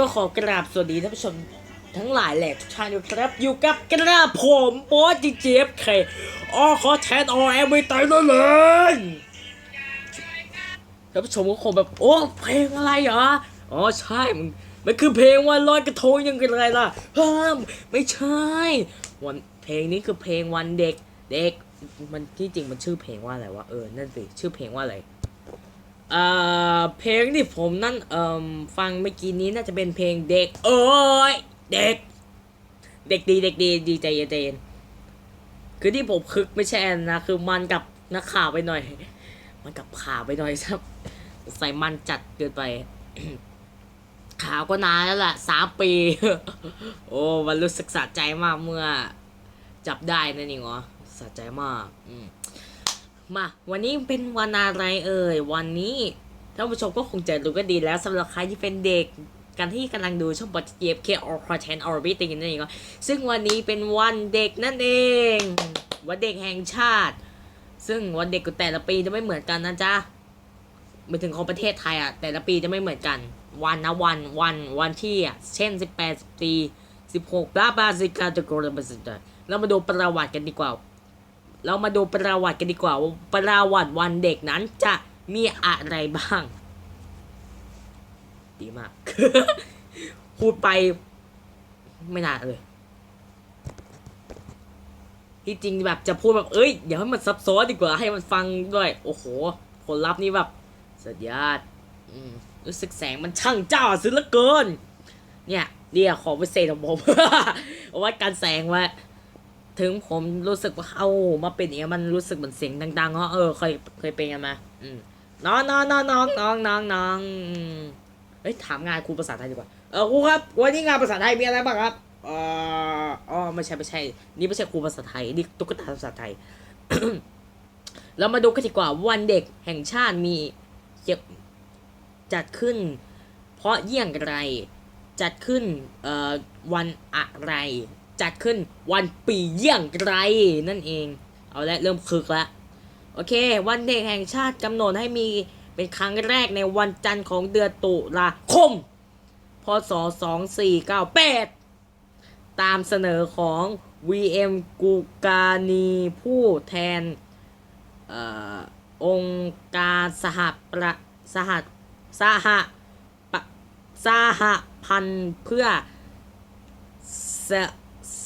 ก็ขอกราบสวัสดีท่านผู้ชมทั้งหลายแหละทุกท่านด้วยครับ อยู่กับกระผมโป๊จีเจฟเคออขอแทนออแอมไม่ตายนั่นเลยท่านผู้ชมก็คงแบบ โอ้ เพลงอะไรเหรอ อ๋อ ใช่มันมันคือเพลงวันลอยกระทงยังไงล่ะเฮ้มไม่ใช่ วันเพลงนี้คือเพลงวันเด็ก เด็ก มันที่จริงมันชื่อเพลงว่าอะไรวะ เออ นั่นสิ ชื่อเพลงว่าอะไร เพลงที่ผมนั่นเอ่อฟังเมื่อกี้นี้น่าจะเป็นเพลงเด็กเอ้ยเด็ก เด็กดีเด็กดีดีใจเย็นใจเย็นคือที่ผมคึกไม่ใช่อันนะคือมันกับนักข่าวไปหน่อย มันกับข่าวไปหน่อยครับ ใส่มันจัดเกินไปข่าวก็นานแล้วล่ะสามปี โอ้มันรู้สึกสะใจมากเมื่อ จับได้นั่นเองเหรอสะใจมาก อืม มาวันนี้เป็นวันอะไรเอ่ย วันนี้ท่านผู้ชมก็คงจะรู้ก็ดีแล้วสำหรับใครที่เป็นเด็กกันที่กำลังดูช่องบอทเกียบเคออร์คอร์เทนออร์บิทกันนั่นเองก็ซึ่งวันนี้เป็นวันเด็กนั่นเอง วันเด็กแห่งชาติ ซึ่งวันเด็กของแต่ละปีจะไม่เหมือนกันนะจ๊ะไปถึงของประเทศไทยอะแต่ละปีจะไม่เหมือนกัน วันนะวันวันวันที่อะเช่น 18 14 16บลาบลาสิกาตะโกรบัสตาเรามาดูประวัติกันดีกว่า เรามาดูประวัติกันดีกว่าว่าประวัติวันเด็กนั้นจะมีอะไรบ้าง ดีมาก พูดไปไม่นานเลย ที่จริงแบบจะพูดแบบเอ้ยเดี๋ยวให้มันซับซ้อนดีกว่าให้มันฟังด้วย โอ้โห ผลลัพธ์นี่แบบสุดยอดรู้สึกแสงมันช่างจ้าซะเหลือเกิน เนี่ยเรียกของพิเศษของผม เอาไว้การแสงไว้ ถึงผมรู้สึกว่าเอามาเป็นอย่างเงี้ยมันรู้สึกเหมือนเสียงดังๆเนาะเออเคยเคยเป็นกันไหมอืมน้องน้องน้องน้องน้องน้องน้องเอ้ยถามงานครูภาษาไทยดีกว่าเออครูครับ วันนี้งานภาษาไทยมีอะไรบ้างครับเอออ๋อไม่ใช่ไม่ใช่ นี่ไม่ใช่ครูภาษาไทยนี่ตุ๊กตาภาษาไทย เรามาดูกันดีกว่าวันเด็กแห่งชาติมีเกี่ยวจัดขึ้น เพราะเยี่ยงไร จัดขึ้นเอ่อวันอะไร จัดขึ้นวันปีเยี่ยงไรนั่นเอง เอาละเริ่มคึกละโอเค วันเด็กแห่งชาติกำหนดให้มีเป็นครั้งแรกในวันจันทร์ของเดือนตุลาคม พศ 2498 ตามเสนอของ VM กูกานีผู้แทนอองค์การสหประสหสหปสหพันธ์เพื่อ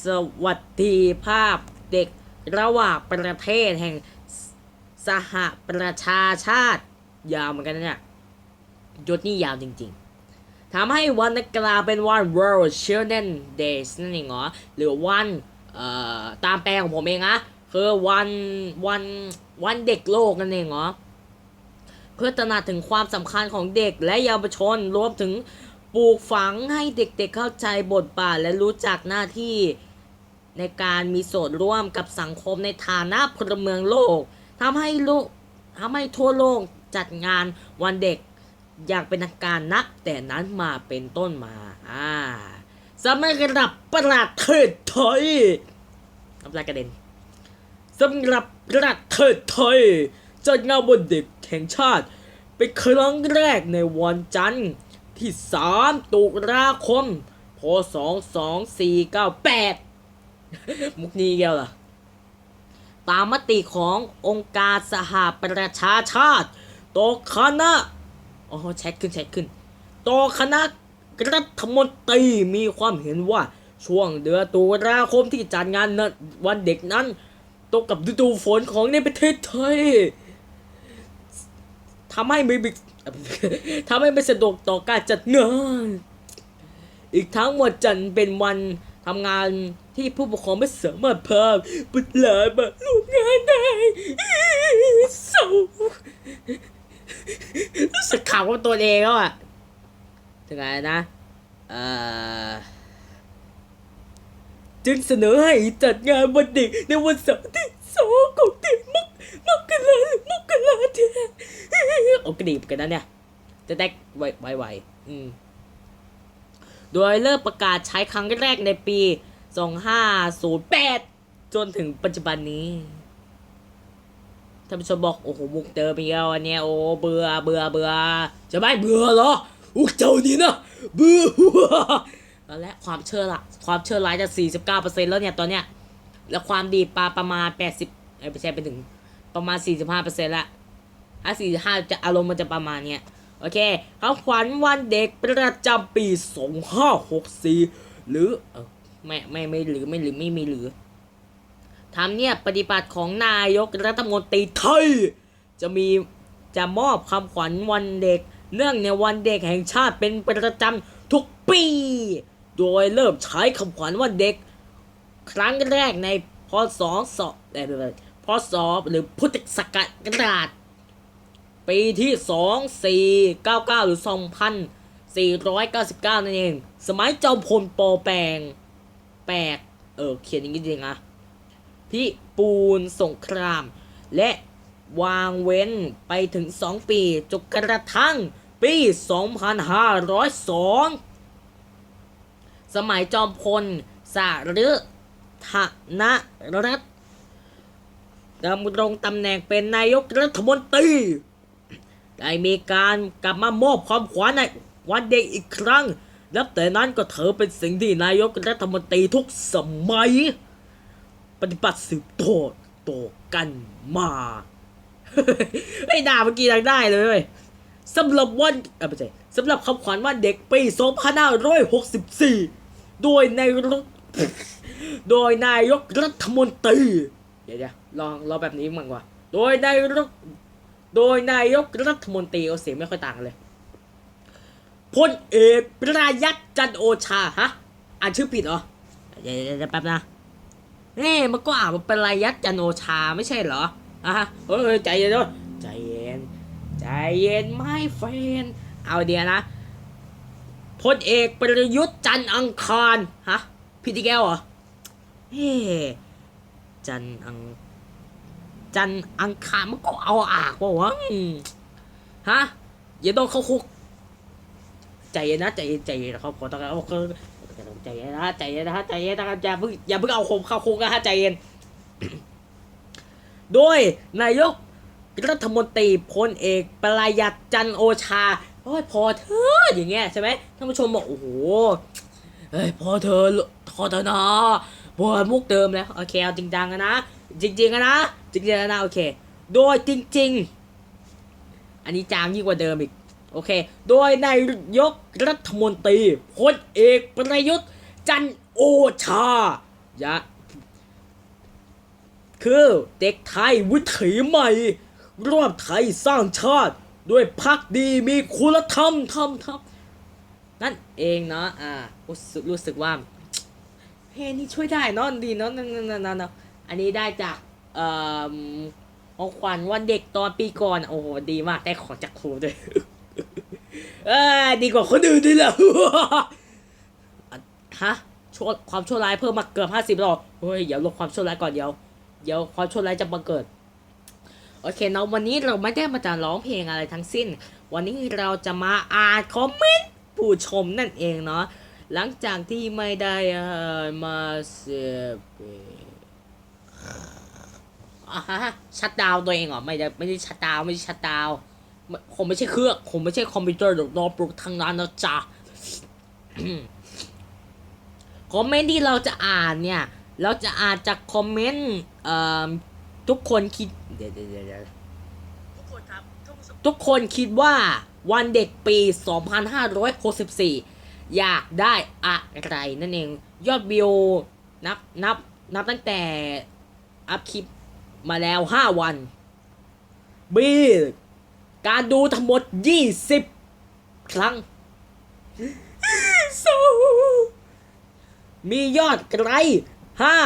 สวัสดิภาพเด็กระหว่างประเทศแห่งสหประชาชาติ ยาวเหมือนกันเนี่ยยศนี่ยาวจริงๆทำให้วันนักกลาเป็นวัน World Children Days นั่นเองเหรอ หรือวันตามแปลของผมเองนะคือวันวันวันเด็กโลกนั่นเองเหรอ เพื่อตระหนักถึงความสำคัญของเด็กและเยาวชนรวมถึงปลูกฝังให้เด็กๆเข้าใจบทบาทและรู้จักหน้าที่ ในการมีส่วนร่วมกับสังคมในฐานะพลเมืองโลกทำให้โลกทำให้ทั่วโลกจัดงานวันเด็กอย่างเป็นทางการนับแต่นั้นมาเป็นต้นมาอ่าสำหรับประเทศไทยทำลายกระเด็นสำหรับประเทศไทยจัดงานวันเด็กแห่งชาติ เป็นครั้งแรกในวันจันทร์ที่ 3 ตุลาคม พศ 2498 มุกนี้เกียวเหรอตามมติขององค์การสหประชาชาติโตอคณะอ๋อแชทขึ้นแชทขึ้นโตอคณะรัฐมนตรีมีความเห็นว่าช่วงเดือนตุลาคมที่จัดงานนวันเด็กนั้นตรงกับฤดูฝนของในประเทศไทยทำให้ไม่บิทำให้ไม่สะดวกต่อการจัดงาน อีกทั้งวันจันทร์เป็นวัน ทำงานที่ผู้ปกครองไม่สามารถพาบุตรหลานมาร่วมงานได้เศร้ารู้สึกขำกับตัวเองแล้วอะถึงไงนะเอ่อจึงเสนอให้จัดงานวันเด็กในวันเสาร์ที่สองของเดือนมกมกราหรือมกราเทโอ้กระดีบกันนะเนี่ย จะแตกไวไวไวอืม โดยเริ่มประกาศใช้ครั้งแรกในปี 2508 จนถึงปัจจุบันนี้ท่านผู้ชมบอกโอ้โหมุกเดิมอีกแล้วอันเนี้ยโอ้เบื่อเบื่อเบื่อจะไม่เบื่อเหรอพวกเจ้านี่นะเบูแล้วและความเชื่อละความเชื่อร้ายจะสี่สิบเก้าเปอร์เซ็นแล้วเนี่ยตอนเนี้ยแล้วความดีปลาประมาณแปดสิบเอ้ไม่ใช่ไปถึงประมาณสี่สิบห้าเปอร์เซ็นต์ละถ้าสี่สิบห้าจะอารมณ์มันจะประมาณเนี้ย โอเคเขาขวัญวันเด็กประจำปีสองห้าหกสี่หรือไม่ไม่ไม่หรือไม่หรือไม่มีหรือทำเนี่ยปฏิบัติของนายกรัฐมนตรีไทย จะมีจะมอบคำขวัญวันเด็ก เนื่องในวันเด็กแห่งชาติเป็นประจำทุกปี โดยเริ่มใช้คำขวัญวันเด็ก ครั้งแรกในพศสองเอ่อพศหรือพุทธศักราช ปีที่สองสี่เก้าเก้าหรือสองพันสี่ร้อยเก้าสิบเก้านั่นเอง สมัยจอมพลปอแปงแปลกเออ เขียนอย่างนี้จริงๆอะพิปูนสงคราม และวางเว้นไปถึง 2 ปีจนกระทั่งปี 2502 สมัยจอมพลสาฤธนรัฐดำรงตำแหน่งเป็นนายกรัฐมนตรี ได้มีการกลับมามอบความขวัญในวันเด็กอีกครั้ง นับแต่นั้นก็เธอเป็นสิ่งที่นายกรัฐมนตรีทุกสมัย ปฏิบัติสืบทอดต่อกันมาไอ้ด่าเมื่อกี้ยังได้เลยสำหรับวันอไม่ใช่สำหรับคำขวัญวันเด็กปี 2564 โดยในายกโดยนายกรัฐมนตรี เดี๋ยวเดี๋ยวลองลองแบบนี้มั่งว่ะโดยนายก โดยนายกรัฐมนตรีเอาเสียงไม่ค่อยต่างเลยพลเอกประยัตจันโอชาฮะอ่านชื่อผิดเหรอเดี๋ยวเดี๋ยวเดี๋ยวแป๊บนะเน่มันก็อ่านว่าเป็นระยัดจันโอชาไม่ใช่เหรออะฮะเฮ้ยใจเย็นด้วยใจเย็นใจเย็นไม่เฟนเอาเดียวนะพลเอกประยุทธ์จันทังคารฮะพี่ติแก้วเหรอเฮ้จันทัง จันทร์อังคารมันก็เอาอากว่าวะฮะอย่าโดนเข้าคุก ใจเย็นนะใจเย็นใจเย็นนะครับขอต้องการเขาใจเย็นนะใจเย็นนะใจเย็นนะครับอย่าเพิ่งอย่าเพิ่งเอาผมเข้าคุกนะฮะใจเย็น โดยนายกรัฐมนตรีพลเอกประยัตจันโอชาโอ้ยพอเธออย่างเงี้ยใช่ไหมท่านผู้ชมบอกโอ้โหเฮ้ยพอเธอพอเธอนะ บวมุกเดิมแล้วโอเคเอาจริงจังนะ จริงๆนะ จริงๆอะนะ โอเค โดยจริง ๆ อันนี้จางยิ่งกว่าเดิมอีก โอเค โดยนายกรัฐมนตรีพลเอกประยุทธ์ จันโอชายะคือเด็กไทยวิถีใหม่ ร่วมไทยสร้างชาติ ด้วยพักดีมีคุณธรรมธรรมธรรมนั่นเองเนาะอ่ารู้สึกว่า เพลงนี้ช่วยได้เนาะดีเนาะนั่นนั่นนั่นอันนี้ได้จากเอ่อของขวัญวันเด็กตอนปีก่อนโอ้โหดีมากได้ของจากครูด้วยเออดีกว่าคนอื่นดีแล้วฮะชั่วความชั่วร้ายเพิ่มมาเกือบห้าสิบรอบเฮ้ยเดี๋ยวลดความชั่วร้ายก่อนเดี๋ยวเดี๋ยวความชั่วร้ายจะบังเกิดโอเคเนาะวันนี้เราไม่ได้มาจะร้องเพลงอะไรทั้งสิ้น วันนี้เราจะมาอ่านคอมเมนต์ผู้ชมนั่นเองเนาะ หลังจากที่ไม่ได้เอ่อมาเสียเปอ่าฮะชัดดาวน์ตัวเองเหรอไม่ได้ไม่ได้ชัดดาวน์ไม่ได้ชัดดาวน์ไม่คงไม่ใช่เครื่องคงไม่ใช่คอมพิวเตอร์หรือโน้ตบุ๊กทั้งนั้นนะจ๊ะคอมเมนต์ที่เราจะอ่านเนี่ย เราจะอ่านจากคอมเมนต์เอ่อทุกคนคิดเดี๋ยวเดี๋ยวเดี๋ยวเดี๋ยวทุกคนครับท่านผู้ชมทุกคนคิดว่าวันเด็กปี 2564 อยากได้อะไรนั่นเอง ยอดวิวนับนับนับตั้งแต่อัพคลิปมาแล้ว 5 วัน B การดูทั้งหมด 20 ครั้ง so มียอดไลค์ห้า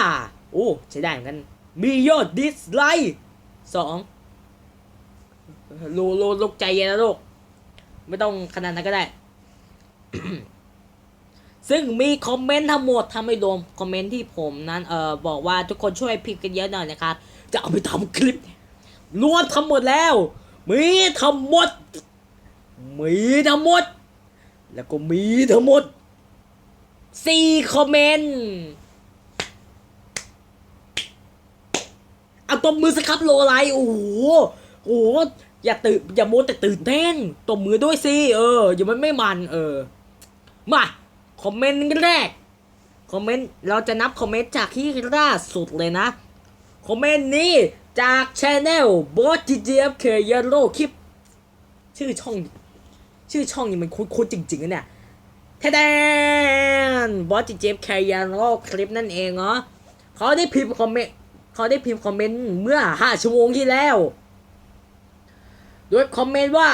โอ้ใช้ได้เหมือนกัน มียอดดิสไลค์สองลูลูลูกใจเย็นนะลูกไม่ต้องขนาดนั้นก็ได้ ซึ่งมีคอมเมนต์ทั้งหมดถ้าไม่รวมคอมเมนต์ที่ผมนั้นเอ่อบอกว่าทุกคนช่วยพิมพ์กันเยอะหน่อยนะครับ จะเอาไปทำคลิป รวมทั้งหมดแล้ว มีทั้งหมด มีทั้งหมด แล้วก็มีทั้งหมดสี่คอมเมนต์เอาตบมือสิครับโลไลโอ้โหโอ้โหอย่าตื่นอย่าโมแต่ตื่นเต้นตบมือด้วยสิเอออย่ามันไม่มัน เออมา คอมเมนต์แรก คอมเมนต์ เราจะนับคอมเมนต์จากที่ล่าสุดเลยนะ คอมเมนต์นี้จากช anel b o s GGFK Yellow คลิป ชื่อช่อง ชื่อช่องนี่มันคุ้นๆจริงๆนะเนี่ยแทนบอส GGFK Yellow คลิปนั่นเองเหรอเขาได้พิมพ์คอมเมนต์เขาได้พิมพ์คอมเมนต์เมื่อ 5 ชั่วโมงที่แล้ว โดยคอมเมนต์ว่า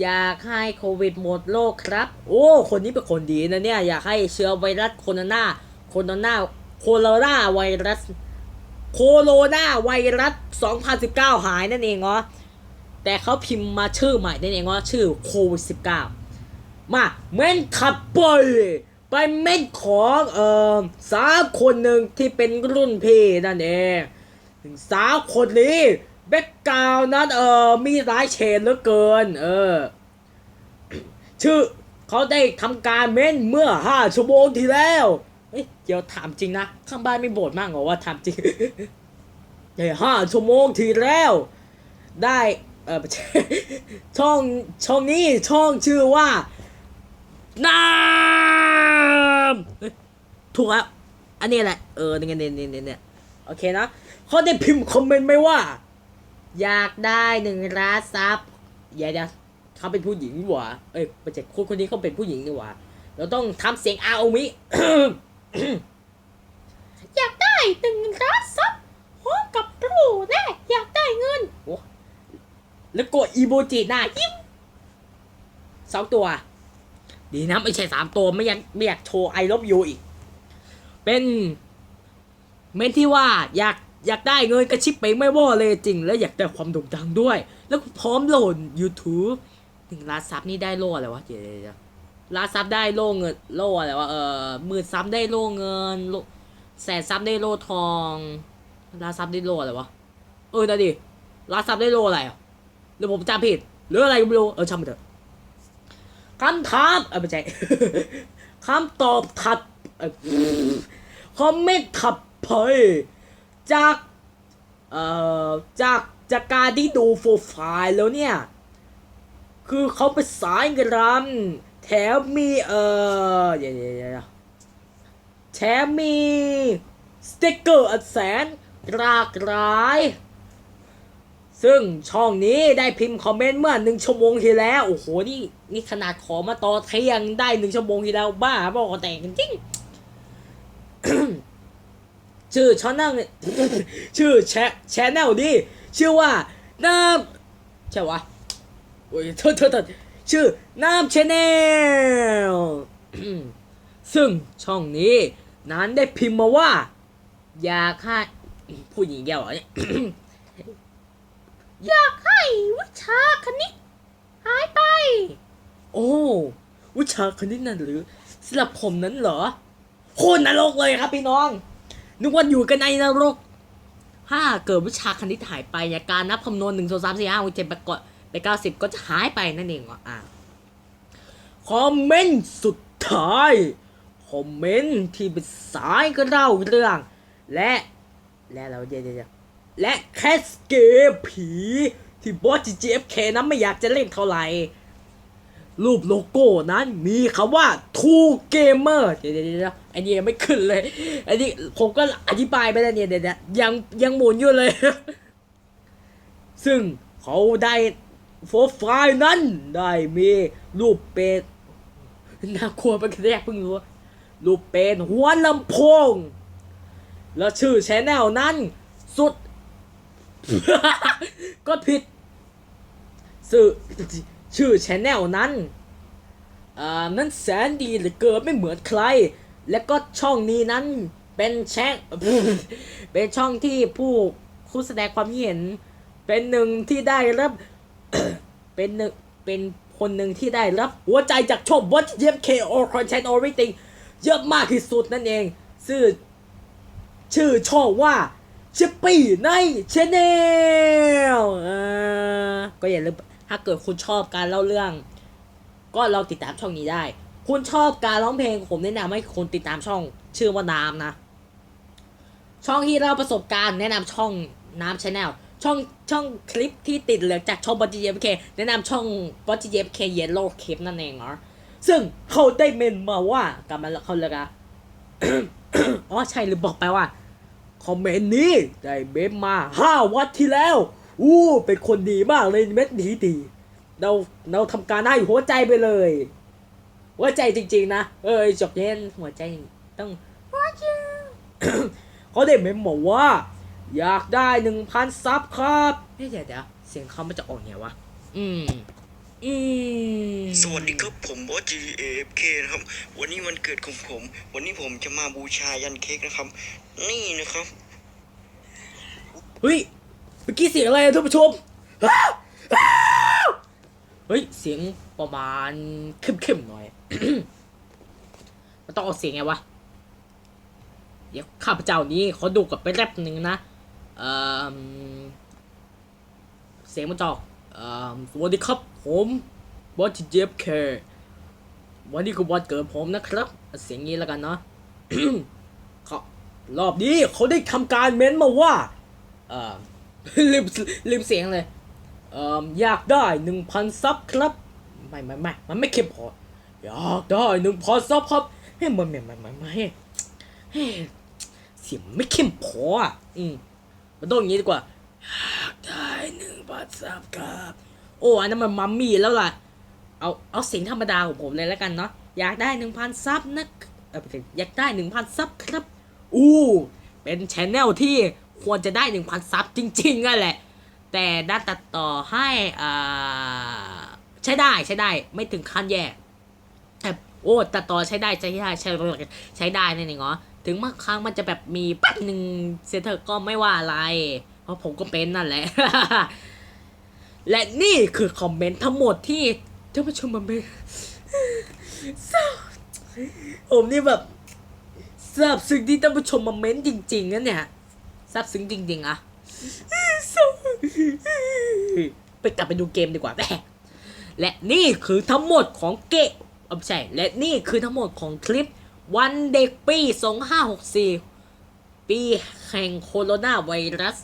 อยากให้โควิดหมดโลกครับ โอ้ คนนี้เป็นคนดีนะเนี่ย อยากให้เชื้อไวรัสโคโรนาโคโรนาโคโรนาไวรัส โคโรนาไวรัส 2019 หายนั่นเองเหรอแต่เขาพิมพ์มาชื่อใหม่นั่นเองว่าชื่อโควิด 19 มาเม้นขับไปไปเม้นของเอ่อสาวคนหนึ่งที่เป็นรุ่นพี่นั่นเองถึงสาวคนนี้ แบ็กกราวนั้นเออมีหลายเฉดเหลือเกิน เออ ชื่อเขาได้ทำการเม้นเมื่อ5ชั่วโมงที่แล้วเอ้ยเดี๋ยวถามจริงนะ ข้างบ้านไม่โบ่นมากเหรอว่าถามจริงเดี๋ยวห้าชั่วโมงที่แล้ว ได้เออช่องช่องนี้ช่องชื่อว่าน้ำถูกแล้วอันนี้แหละ เออเนี่ยเนี่ยเนี่ยเนี่ยเนี่ยโอเคนะเขาได้พิมพ์คอมเมนต์ไหมว่า อยากได้หนึ่งล้านซับอย่าเดี๋ยวเขาเป็นผู้หญิงนี่หว่าเอ้ยไม่ใช่คนคนนี้เขาเป็นผู้หญิงนี่หว่าเราต้องทำเสียงอาโอมิ อยากได้หนึ่งล้านซับพร้อมกับรูแน่อยากได้เงินโอ้แล้วกดอีโมจิหน้ายิ้มสองตัว ดีนะไม่ใช่สามตัวไม่อยากไม่อยากโชว์ไอลบยูอีก เป็น เมนที่ว่าอยาก อยากได้เงินกระชิบไปไม่ว่าเลยจริง และอยากได้ความโด่งดังด้วย แล้วพร้อมโหลด YouTube หนึ่งล้านซับนี่ได้โล่อะไรวะเดี๋ยวล้านซับได้โล่เงินโล่อะไรวะเออหมื่นซับได้โล่เงินโล่แสนซับได้โล่ทองล้านซับได้โล่อะไรวะเออนะดิล้านซับได้โล่อะไรอะหรือผมจำผิดหรืออะไรก็ไม่รู้เออช่างมันเถอะคำถามเออไม่ใช่คำตอบถัดคอมเมนต์ถัดไป จากเอ่อจากจากการที่ดูโปรไฟล์แล้วเนี่ย คือเขาไปนสายกรันแถมมีเอ่อยวเดี๋ยวเดี๋ยวแถมมีสติกเกอร์อันแสนหลากหลาย ซึ่งช่องนี้ได้พิมพ์คอมเมนต์เมื่อหนึ่งชั่วโมงที่แล้ว โอ้โห นี่นี่ขนาดขอมาต่อเที่ยงได้หนึ่งชั่วโมงที่แล้วบ้าบอกแต่งจริง ชื่อช่องนั่งชื่อแชแชนแนลดีชื่อว่าน้ำใช่วะโอ้ยโทษโทษโทษชื่อน้ำชแนลซึ่งช่องนี้นั้นได้พิมพ์มาว่า อยากให้ผู้หญิงแก้วเหรอเนี่ยอยากให้วิชาคณิตหายไป โอ้วิชาคณิตนั่นหรือสำหรับผมนั้นเหรอโคตรนรกเลยครับพี่น้อง นึกว่าอยู่กันในนรกถ้าเกิดวิชาคณิตหายไปเนี่ยการนับคำนวณหนึ่งสองสามสี่ห้าหกเจ็ดแปดเก้าไปเก้าสิบก็จะหายไปนั่นเองอะอะคอมเมนต์สุดท้าย คอมเมนต์ที่เป็นสายก็เล่าเรื่อง และ และเราเดี๋ยวเดี๋ยวเดี๋ยวและแคสเกมผี ที่บอส GFK นั้นไม่อยากจะเล่นเท่าไหร่ รูปโลโก้นั้นมีคำว่า Two Gamer เดี๋ยวเดี๋ยวอันนี้ยังไม่ขึ้นเลย อันนี้ผมก็อธิบายไปแล้วเนี่ยเดี๋ยวเดี๋ยวยังยังหมุนอยู่เลย ซึ่งเขาได้โฟร์ไฟล์นั้น ได้มีรูปเป็ดน่ากลัวไปกแรกเพิ่งรู้ว่ารูปเป็นหัวลำโพง แล้วชื่อชแนลนั้น สุด ก็ผิดชื่อ ชื่อชแนลนั้นอ่านั้นแสนดีเหลือเกินไม่เหมือนใคร และก็ช่องนี้นั้นเป็นแช่งเป็นช่องที่ผู้ผู้แสดงความคิดเห็น เป็นหนึ่งที่ได้รับ เป็นหนึ่งเป็นคนหนึ่งที่ได้รับ หัวใจจากช่อง What JFK or Content Everything เยอะมากที่สุดนั่นเองซึ่งชื่อช่องว่าชิปปี้ในชแนลก็อย่าลืม ถ้าเกิดคุณชอบการเล่าเรื่อง ก็ลองติดตามช่องนี้ได้ คุณชอบการร้องเพลงผมแนะนำให้คุณติดตามช่อง ชื่อว่าน้ำนะ ช่องที่เล่าประสบการณ์แนะนำช่องน้ำชาแนลช่องช่องคลิปที่ติดเหลือจากช่องบอจีเอฟเคแนะนำช่องบอจีเอฟเคเยลโล่คลิปนั่นเองเหรอซึ่งเขาได้เมนมาว่ากลับมาแล้วเขาเลยกะอ๋อใช่หรือบอกไปว่า คอมเมนต์นี้ได้เมนมาห้าวันที่แล้ว อู้เป็นคนดีมากเลยเม็ดดีดีเราเราทำการให้หัวใจไปเลย หัวใจจริง ๆ นะเอ้ยจบเย็นหัวใจต้องหัวใจเขาได้เมมบอกว่า อยากได้หนึ่งพันซับครับเฮ้ยเดี๋ยวเดี๋ยวเสียงเขามันจะออกไงวะอืมอืมสวัสดีครับผมบอส GFK นะครับ วันนี้วันเกิดของผม วันนี้ผมจะมาบูชายันเค้กนะครับ นี่นะครับ เฮ้ย เมื่อกี้เสียงอะไรท่านผู้ชมเฮ้ย เสียงประมาณเข้มๆหน่อย มันต้องออกเสียงไงวะ เดี๋ยวข้าพเจ้านี้ขอดูกับไปแรปหนึ่งนะ เอ่อ เสียงมันจะออกเอ่อ สวัสดีครับ ผมบอสเจฟเควันนี้คือวันเกิดผมนะครับ เสียงนี้แล้วกันเนาะเขารอบนี้เขาได้ทำการเม้นมาว่า เอ่อ ลืมลืมเสียงเลยเอ่ออยากได้หนึ่งพันซับครับ ไม่ไม่ไม่มันไม่เข้มพอ อยากได้หนึ่งพันซับครับเฮ้ยมันไม่ไม่ไม่ไม่เฮ้ยเสียงไม่เข้มพออะอืมมันต้องอย่างนี้ดีกว่าอยากได้หนึ่งพันซับครับ โอ้อันนั้นมันมัมมี่แล้วล่ะ เอาเอาเสียงธรรมดาของผมเลยแล้วกันเนาะอยากได้หนึ่งพันซับนะเอออยากได้หนึ่งพันซับครับ อู้ เป็นชแนลที่ ควรจะได้หนึ่งพันซับจริงๆนั่นแหละ แต่ด้านตัดต่อให้อ่าใช้ได้ใช้ได้ไม่ถึงขั้นแย่แต่โอ้ตัดต่อใช้ได้ใช้ได้ใช้ใช้ได้นั่นเองเหรอถึงบางครั้งมันจะแบบมีแป๊บหนึ่งเซเตอร์ก็ไม่ว่าอะไร เพราะผมก็เป็นนั่นแหละ และนี่คือคอมเมนต์ทั้งหมดที่ท่านผู้ชมมันเป็นผมนี่แบบซาบซึ้งที่ท่านผู้ชมมาเม้นจริงๆนะเนี่ย ซาบซึ้งจริงๆอะไปกลับไปดูเกมดีกว่าแม่และนี่คือทั้งหมดของเกมเอาไม่ใช่และนี่คือทั้งหมดของคลิป วันเด็กปี 2564 ปีแห่งโคโรนาไวรัส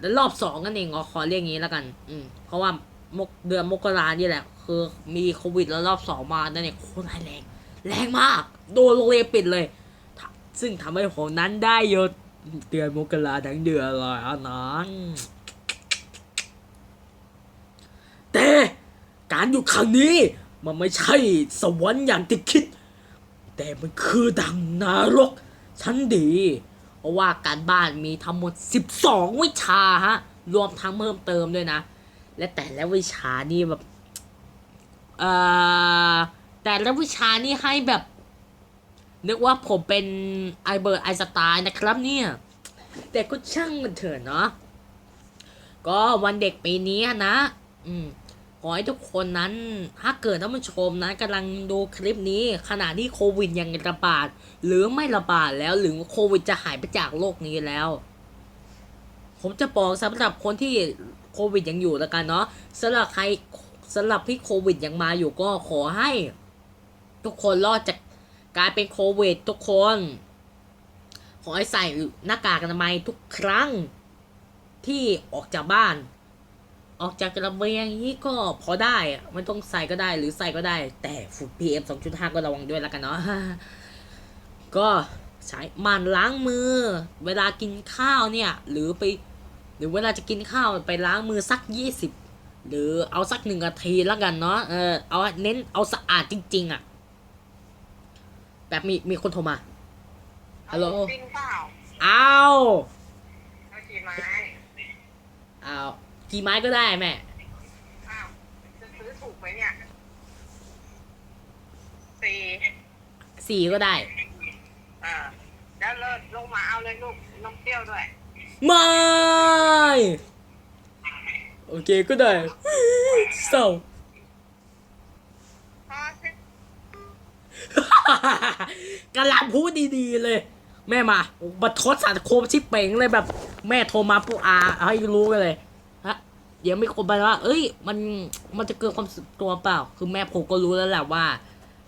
และรอบสองนั่นเองอ๋อขอเรียกงี้แล้วกัน อืมเพราะว่ามกเดือนมกรานี่แหละ คือมีโควิดแล้วรอบสองมานั่นเองโคตรร้ายแรง แรงมาก โดนโรงเรียนปิดเลยทำซึ่งทำให้ผมนั้นได้หยศ เดือนมกราทั้งเดือนเลยอะนั้นแต่การอยู่ครั้งนี้มันไม่ใช่สวรรค์อย่างที่คิด แต่มันคือดังนรกชั้นดี เพราะว่าการบ้านมีทั้งหมด 12 วิชาฮะ รวมทั้งเพิ่มเติมด้วยนะ และแต่ละวิชานี่แบบเอ่อแต่ละวิชานี่ให้แบบ นึกว่าผมเป็นไอเบิร์ตไอสไตน์นะครับเนี่ย แต่ก็ช่างมันเถอะเนาะก็วันเด็กปีนี้นะ อืมขอให้ทุกคนนั้น ถ้าเกิดท่านผู้ชมนะกำลังดูคลิปนี้ขณะที่โควิดยังระบาด หรือไม่ระบาดแล้วหรือโควิดจะหายไปจากโลกนี้แล้ว ผมจะบอกสำหรับคนที่โควิดยังอยู่แล้วกันเนาะสำหรับใครสำหรับที่โควิดยังมาอยู่ก็ขอให้ ทุกคนรอดจาก การเป็นโควิดทุกคน ขอให้ใส่หน้ากากอนามัยทุกครั้งที่ออกจากบ้าน ออกจากระเบียงนี้ก็พอได้ไม่ต้องใส่ก็ได้หรือใส่ก็ได้ แต่ฝุ่น PM 2.5 ก็ระวังด้วยแล้วกันเนาะก็ใช้มันล้างมือ เวลากินข้าวเนี่ย หรือไป หรือเวลาจะกินข้าวไปล้างมือสัก 20 หรือเอาสักหนึ่งนาทีแล้วกันเนาะเออเอาเน้นเอาสะอาดจริง ๆอะ่ะ แบบมีมีคนโทรมาฮัลโหลจริงเปล่าอ้าวเอากี่ไม้อ้าวกี่ไม้ก็ได้แม่อ้าวจะซื้อถูกไหมเนี่ยสี่สี่ก็ได้เออแล้วเลิศลงมาเอาเลยลูกนมเปรี้ยวด้วยไม่โอเคก็ได้เศร้า พอสิ กำลังพูดดีๆเลย แม่มาบัทดสังคมชิปเป่งเลยแบบ แม่โทรมาปุ๊อาให้รู้กันเลยฮะเดี๋ยวไม่คนไปว่า เอ้ย มันมันจะเกิดความสุขตัวเปล่า คือแม่ผมก็รู้แล้วแหละว่า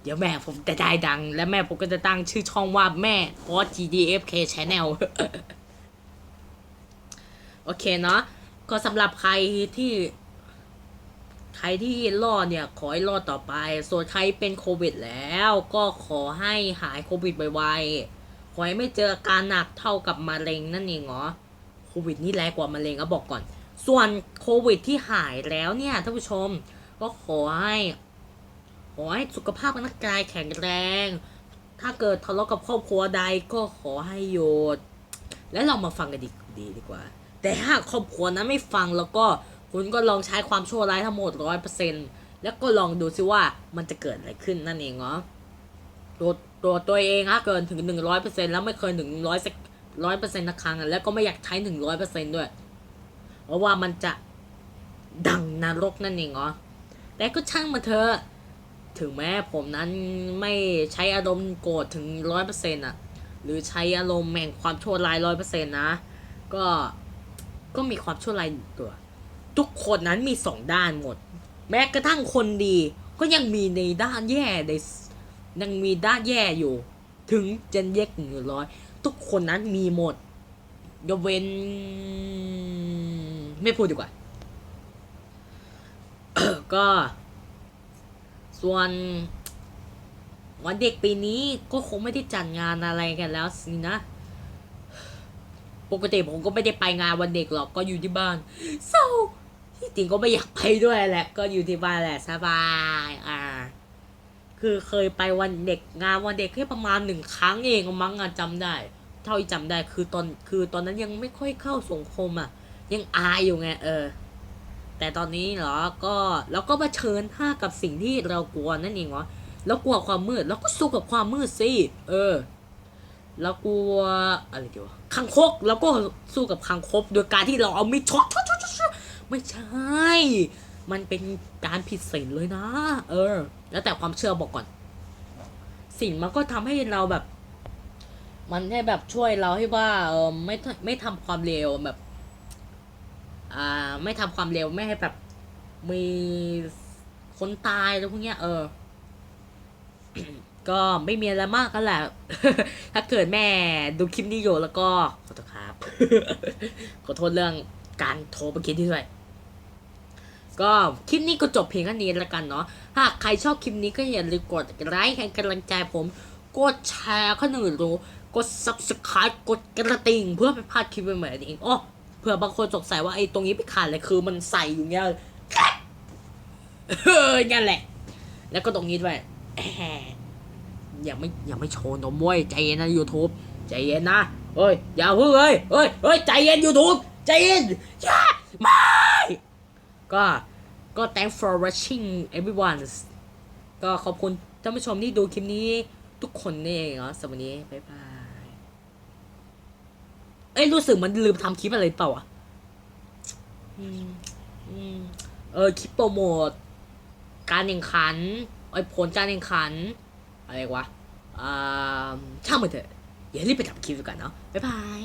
เดี๋ยวแม่ผมจะได้ดัง และแม่ผมก็จะตั้งชื่อช่องว่าแม่พอ GDFK Channel โอเคเนาะก็สำหรับใครที่ ใครที่รอดเนี่ยขอให้รอดต่อไป ส่วนใครเป็นโควิดแล้วก็ขอให้หายโควิดไวๆ ขอให้ไม่เจออาการหนักเท่ากับมะเร็งนั่นเองเหรอ โควิดนี่แรงกว่ามะเร็งอะบอกก่อน ส่วนโควิดที่หายแล้วเนี่ยท่านผู้ชม ก็ขอให้ขอให้สุขภาพร่างกายแข็งแรง ถ้าเกิดทะเลาะกับครอบครัวใดก็ขอให้หยุดและเรามาฟังกันดีดีดีกว่า แต่ถ้าครอบครัวนั้นไม่ฟังแล้วก็ คุณก็ลองใช้ความชั่วร้ายทั้งหมดร้อยเปอร์เซ็นต์แล้วก็ลองดูซิว่ามันจะเกิดอะไรขึ้นนั่นเองเนาะตัวตัวตัวเองฮะเกินถึงหนึ่งร้อยเปอร์เซ็นต์แล้วไม่เคยถึงร้อยสักร้อยเปอร์เซ็นต์ครั้งแล้วก็ไม่อยากใช้หนึ่งร้อยเปอร์เซ็นต์ด้วย เพราะว่ามันจะดังนรกนั่นเองเนาะแต่ก็ช่างมาเถอะถึงแม้ผมนั้นไม่ใช้อารมณ์โกรธถึงร้อยเปอร์เซ็นต์อะหรือใช้อารมณ์แห่งความชั่วร้ายร้อยเปอร์เซ็นต์นะ ก็ก็มีความชั่วร้ายตัว ทุกคนนั้นมีสองด้านหมด แม้กระทั่งคนดี ก็ยังมีในด้านแย่ในยังมีด้านแย่อยู่ ถึงจะแยกหนึ่งร้อยทุกคนนั้นมีหมดยกเว้น ไม่พูดดีกว่า ก็ ส่วนวันเด็กปีนี้ก็คงไม่ได้จัดงานอะไรกันแล้วสินะ ปกติผมก็ไม่ได้ไปงานวันเด็กหรอกก็อยู่ที่บ้านเศร้า ที่จริงก็ไม่อยากไปด้วยแหละ ก็อยู่ที่บ้านแหละสบาย อ่า คือเคยไปวันเด็กงานวันเด็กแค่ประมาณหนึ่งครั้งเองมั้งอะจำได้ เท่าที่จำได้คือตอนคือตอนนั้นยังไม่ค่อยเข้าสังคมอะ ยังอายอยู่ไงเออ แต่ตอนนี้เหรอก็เราก็มาเชิญท่ากับสิ่งที่เรากลัวนั่นเองวะเรากลัวความมืดเราก็สู้กับความมืดสิเออเรากลัวอะไรดีวะคังคกเราก็สู้กับคังคกโดยการที่เราเอามีดช็อต ไม่ใช่ มันเป็นการผิดศีลเลยนะ เออ แล้วแต่ความเชื่อบอกก่อนศีลมันก็ทำให้เราแบบ มันให้แบบช่วยเราให้ว่า เออไม่ไม่ทำความเลวแบบ อ่า ไม่ทำความเร็วไม่ให้แบบมีคนตายแล้วพวกเนี้ยเออ ก็ไม่มีอะไรมากกันแหละ ถ้าเกิดแม่ดูคลิปนี้อยู่แล้วก็ขอโทษครับ ขอโทษเรื่องการโทรไปคิดที่ด้วย ก็คลิปนี้ก็จบเพียงแค่นี้ล้วกันเนาะถ้าใครชอบคลิปนี้ก็อย่าลืมกดไลค์ให้กำลังใจผมกดแชร์ข้อหนึ่งรู้กด subscribe กดกระดิ่งเพื่อไม่พลาดคลิปใหม่ๆนั่เองอ๋อเผื่อบางคนสงสัยว่าไอ้ตรงนี้ไปขาดเลยคือมันใส่อยู่เงี้ยเฮ้ยนั่นแหละ แล้วก็ตรงนี้ด้วยอยังไม่อยังไม่โชว์นมวยใจเย็นนะ YouTube ใจเย็นนะเฮ้ยอย่าเพิ่งเฮ้ยเฮ้ยเฮ้ยใจเย็น YouTube ใจเย็นอย่าไม่ก็ ก็ thanks for watching everyone ก็ขอบคุณท่านผู้ชมที่ดูคลิปนี้ทุกคนนี่เองเนาะสำหรับวันนี้บ๊ายบาย เอ้ย รู้สึกมันลืมทำคลิปอะไรเปล่าอะอืมอืมเออ คลิปโปรโมท การแข่งขันไอ้ผลการแข่งขัน อะไรวะอ่าช่างมันเถอะอย่ารีบไปทำคลิปกว่อนเนาะบ๊ายบาย